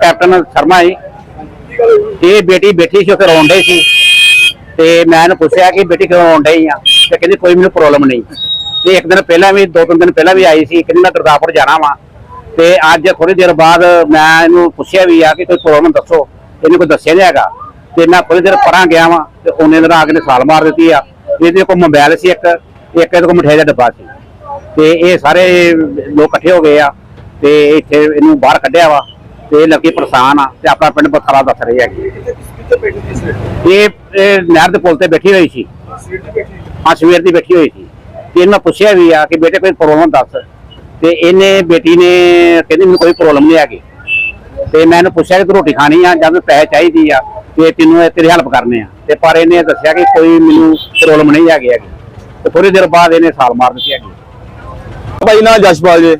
Captain Sharma ji, ਇਹ ਬੇਟੀ ਬੈਠੀ ਸੀ ਉਹ ਰੋਣ ਡਈ ਸੀ। ਤੇ ਮੈਂ ਇਹਨੂੰ ਪੁੱਛਿਆ ਕਿ ਬੇਟੀ ਕਿਉਂ ਰੋਣ ਡਈ ਆ? ਤੇ ਕਹਿੰਦੀ, ਕੋਈ ਮੈਨੂੰ ਪ੍ਰੋਬਲਮ ਨਹੀਂ। ਤੇ ਇੱਕ ਦਿਨ ਪਹਿਲਾਂ ਵੀ, ਦੋ ਤਿੰਨ ਦਿਨ ਪਹਿਲਾਂ ਵੀ ਆਈ ਸੀ, ਕਹਿੰਦੀ, ਮੈਂ ਦਰਦਾਪੁਰ ਜਾਣਾ ਵਾ। ਤੇ ਅੱਜ ਥੋੜੀ ਦੇਰ ਬਾਅਦ ਮੈਂ ਇਹਨੂੰ ਪੁੱਛਿਆ ਵੀ ਆ ਕਿ ਕੋਈ ਪ੍ਰੋਬਲਮ ਦੱਸੋ। ਇਹਨੂੰ ਕੋਈ ਦੱਸਿਆ ਨਹੀਂ ਹੈਗਾ। ਤੇ ਮੈਂ ਥੋੜੀ ਦੇਰ ਪਰਾਂ ਗਿਆ ਵਾ, ਤੇ ਉਹਨੇ ਦਿਨ ਆ ਕੇ ਨੇ ਸਾਲ ਮਾਰ ਦਿੱਤੀ ਆ। ਇਹਦੇ ਕੋਲ ਮੋਬਾਈਲ ਸੀ ਇੱਕ ਇੱਕ ਇਹਦੇ ਕੋਲ ਮਠਿਆਈ ਦਾ ਡੱਬਾ ਸੀ। ਤੇ ਇਹ ਸਾਰੇ ਲੋਕ ਇਕੱਠੇ ਹੋ ਗਏ ਆ ਤੇ ਇੱਥੇ ਇਹਨੂੰ ਬਾਹਰ ਕੱਢਿਆ ਵਾ ਤੇ ਲੱਗੀ ਪਰੇਸ਼ਾਨ ਆ ਤੇ ਆਪਣਾ ਪਿੰਡ ਬਖਰਾ ਦੱਸ ਰਹੀ ਹੈਗੀ ਇਹ ਨਹਿਰ ਦੇ ਪੁਲ ਤੇ ਬੈਠੀ ਹੋਈ ਸੀ। ਹਾਂ ਸਵੇਰ ਦੀ ਬੈਠੀ ਹੋਈ ਸੀ। ਤੇ ਇਹਨੂੰ ਪੁੱਛਿਆ ਵੀ ਆ ਕਿ ਬੇਟੇ ਕੋਈ ਪ੍ਰੋਬਲਮ ਦੱਸ। ਤੇ ਇਹਨੇ ਬੇਟੀ ਨੇ ਕਹਿੰਦੀ ਮੈਨੂੰ ਕੋਈ ਪ੍ਰੋਬਲਮ ਨਹੀਂ ਹੈਗੀ। ਤੇ ਮੈਂ ਇਹਨੂੰ ਪੁੱਛਿਆ ਕਿ ਤੂੰ ਰੋਟੀ ਖਾਣੀ ਆ ਜਾਂ ਮੈਨੂੰ ਪੈਸੇ ਚਾਹੀਦੀ ਆ? ਤੇ ਤੈਨੂੰ ਇਹ ਤੇਰੀ ਹੈਲਪ ਕਰਨੇ ਆ। ਤੇ ਪਰ ਇਹਨੇ ਦੱਸਿਆ ਕਿ ਕੋਈ ਮੈਨੂੰ ਪ੍ਰੋਬਲਮ ਨਹੀਂ ਹੈਗੀ ਹੈਗੀ। ਤੇ ਥੋੜੀ ਦੇਰ ਬਾਅਦ ਇਹਨੇ ਸਾਲ ਮਾਰ ਦਿੱਤੀ ਹੈਗੀ। ਭਾਈ ਨਾ ਜਸ਼ਪਾਲ ਜੀ।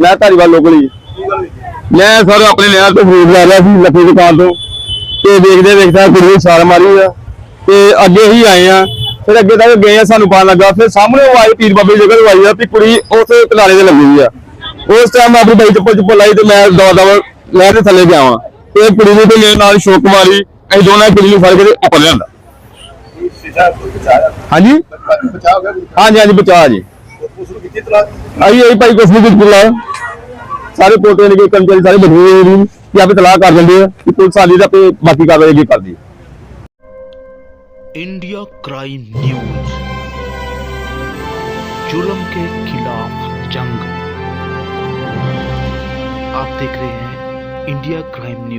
ਮੈਂ ਧਾਰੀਵਾਲ ਲੋਕਲ ਜੀ। ਮੈਂ ਸਰ ਆਪਣੇ ਲੈਣ ਤੋਂ ਫਰੂਟ ਲੈ ਰਿਹਾ ਸੀ, ਲੱਖੇ ਦੁਕਾਨ ਤੋਂ। ਤੇ ਦੇਖਦੇ ਦੇਖਦਾ ਕੁੜੀ ਨੂੰ ਮਾਰੀ ਆ। ਤੇ ਅੱਗੇ ਹੀ ਆਏ ਆ। ਫਿਰ ਅੱਗੇ ਤੱਕ ਗਏ ਆ, ਸਾਨੂੰ ਪਤਾ ਲੱਗਾ। ਫਿਰ ਸਾਹਮਣੇ ਉਹ ਆਈ, ਪੀਰ ਬਾਬੇ ਦੀ ਜਗ੍ਹਾ ਆਈ ਆ ਤੇ ਕੁੜੀ ਉਸ ਕਿਨਾਰੇ ਤੇ ਲੱਗੀ ਹੋਈ ਆ। ਉਸ ਟਾਈਮ ਆਪਣੀ ਬਾਈ ਚੱਪਲ ਚੁੱਪਲ ਲਾਈ ਤੇ ਮੈਂ ਦਵਾ ਦਵਾ ਨਹਿਰ ਤੇ ਥੱਲੇ ਗਿਆ ਵਾਂ। ਤੇ ਕੁੜੀ ਨੂੰ ਤੇ ਮੇਰੇ ਨਾਲ ਸ਼ੋਕ ਮਾਰੀ। ਅਸੀਂ ਦੋਨਾਂ ਕੁੜੀ ਨੂੰ ਫੜ ਕੇ ਤੇ ਉੱਪਰ ਲਿਆਂਦਾ। ਹਾਂਜੀ? ਹਾਂਜੀ ਹਾਂਜੀ, ਬਚਾ ਜੀ। ਉਸ ਨੂੰ ਕਿੱਥੇ ਤਲਾ ਆਈ ਆਈ ਭਾਈ ਕੁਛ ਨਹੀਂ ਕੁਝ ਬੁਲਾ ਸਾਰੇ ਪੋਤੇ ਨੇ ਕਿ ਕਰਮਚਾਰੀ ਸਾਰੇ ਬੈਠੇ ਹੋਏ ਨੇ ਕਿ ਆਪੇ ਤਲਾਕ ਕਰ ਦਿੰਦੇ ਆ ਕਿ ਪੁਲਿਸ ਵਾਲੀ ਦਾ ਤੇ ਬਾਕੀ ਕਾਰਵਾਈ ਅੱਗੇ ਕਰਦੀ ਹੈ इंडिया क्राइम न्यूज जुल्म के खिलाफ जंग आप देख रहे हैं इंडिया क्राइम न्यूज